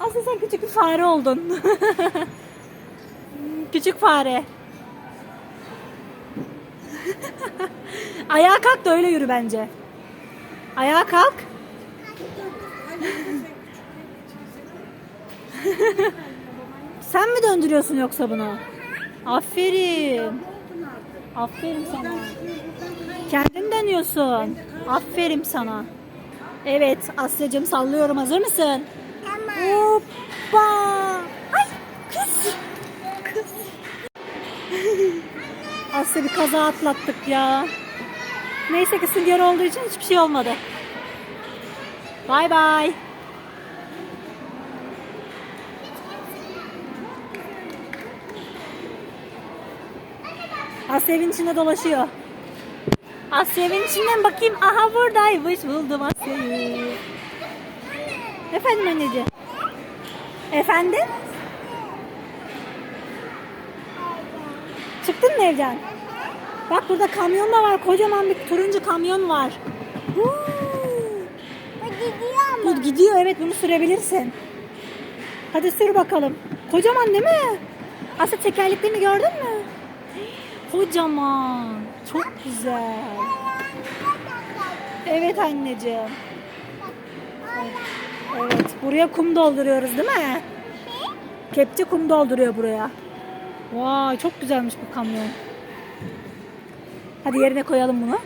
Aslı sen küçük bir fare oldun. küçük fare. Ayağa kalk da öyle yürü bence. Ayağa kalk. Sen mi döndürüyorsun yoksa bunu? Aferin. Aferin sana. Kendin dönüyorsun. Aferin sana. Evet Asya'cığım sallıyorum. Hazır mısın? Hoppa. Ay kız. Kız. Asya bir kaza atlattık ya. Neyse ki sünger olduğu için hiçbir şey olmadı. Bay bay. Asya evin içinde dolaşıyor. Asya evin içinden bakayım. Aha buradaymış. Buldum Asya'yı. Efendim anneciğim. Efendim? Çıktın mı evden? Bak burada kamyon da var. Kocaman bir turuncu kamyon var. Huu. Bu gidiyor mu? Bu gidiyor evet bunu sürebilirsin. Hadi sür bakalım. Kocaman değil mi? Aslı tekerleklerini gördün mü? Kocaman. Çok güzel. Evet anneciğim. Evet buraya kum dolduruyoruz değil mi? Kepçe kum dolduruyor buraya. Vay çok güzelmiş bu kamyon. Hadi yerine koyalım bunu.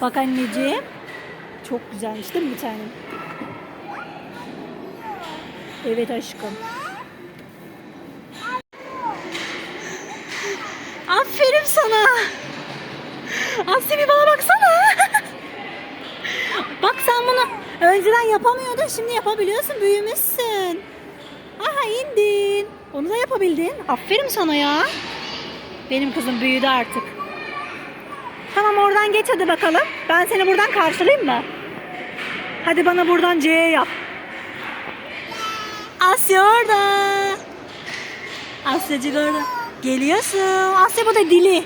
Bak anneciğim. Çok güzelmiş değil mi bir tanem? Evet aşkım. Aferin sana. Asya bir bana baksana. Bak sen bunu önceden yapamıyordun şimdi yapabiliyorsun büyümüşsün. Aha indin. Onu da yapabildin. Aferin sana ya. Benim kızım büyüdü artık. Tamam oradan geç hadi bakalım. Ben seni buradan karşılayayım mı? Hadi bana buradan C yap. Asya orada. Asyacık orada. Geliyorsun. Asya bu da dili.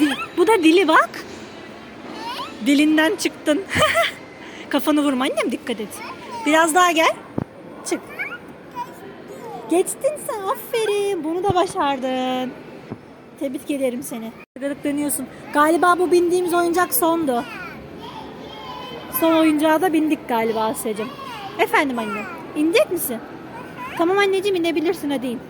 Dili. Bu da dili bak. Dilinden çıktın. Kafanı vurma annem dikkat et. Biraz daha gel. Çık. Geçtin sen aferin. Bunu da başardın. Tebrik ederim seni. Gıdıklanıyorsun. Galiba bu bindiğimiz oyuncak sondu. Son oyuncağa da bindik galiba Asya'cığım. Efendim anne. İnecek misin? Tamam anneciğim inebilirsin hadi in.